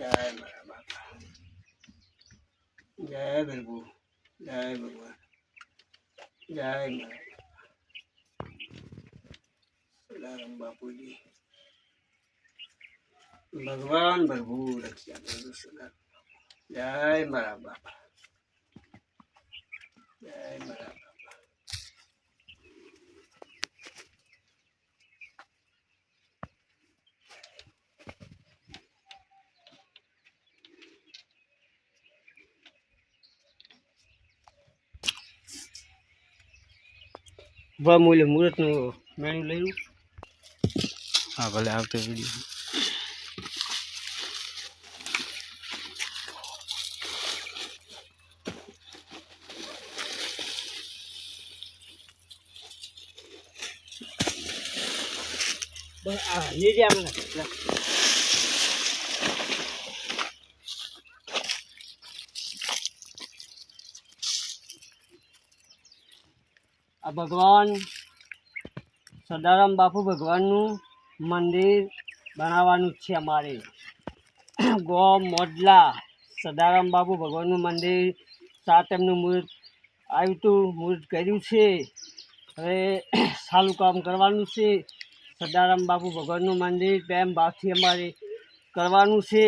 જય મારા બાપા. જય પ્રભુ જય ભગવાન જય મારા સદારામ બાપુજી ભગવાન પ્રભુ રક્ષા કરજો સદારામ જય મારા બાપા જય મારા બાપા વા મૂલ્ય મુહૂર્તનું મેણું લઈ હા ભલે આવતો વીડિયો બસ આ આ ભગવાન સદારામ બાપુ ભગવાનનું મંદિર બનાવવાનું છે અમારે. ગો મોડલા સદારામ બાપુ ભગવાનનું મંદિર સાત એમનું મુહૂર્ત આવ્યું હતું મુહૂર્ત કર્યું છે. હવે સારું કામ કરવાનું છે. સદારામ બાપુ ભગવાનનું મંદિર પ્રેમ ભાવથી અમારે કરવાનું છે.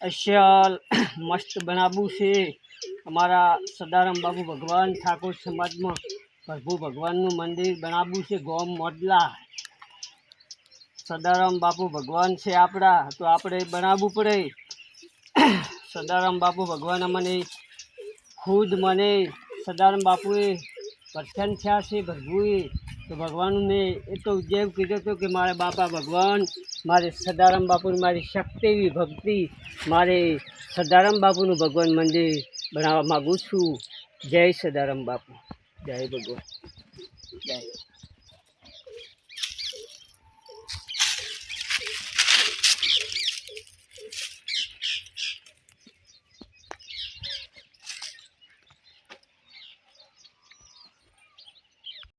અશ્યલ મસ્ત બનાવવું છે. અમારા સદારામ બાબુ ભગવાન ઠાકોર સમાજમાં પ્રભુ ભગવાનનું મંદિર બનાવવું છે, ગોમ મોડલા. સદારામ બાપુ ભગવાન છે આપણા, તો આપણે બનાવવું પડે. સદારામ બાપુ ભગવાન મને ખુદ મને સદારામ બાપુએ પ્રસન્ન થયા છે, પ્રભુએ. તો ભગવાન મેં એટલો ઉદ્યોગ કીધો હતો કે મારા બાપા ભગવાન, મારે સદારામ બાપુની મારી શક્તિ એવી ભક્તિ, મારે સદારામ બાપુનું ભગવાન મંદિર ભણાવવા માગું છું. જય સદારામ બાપુ. જય ભગવાન. જય.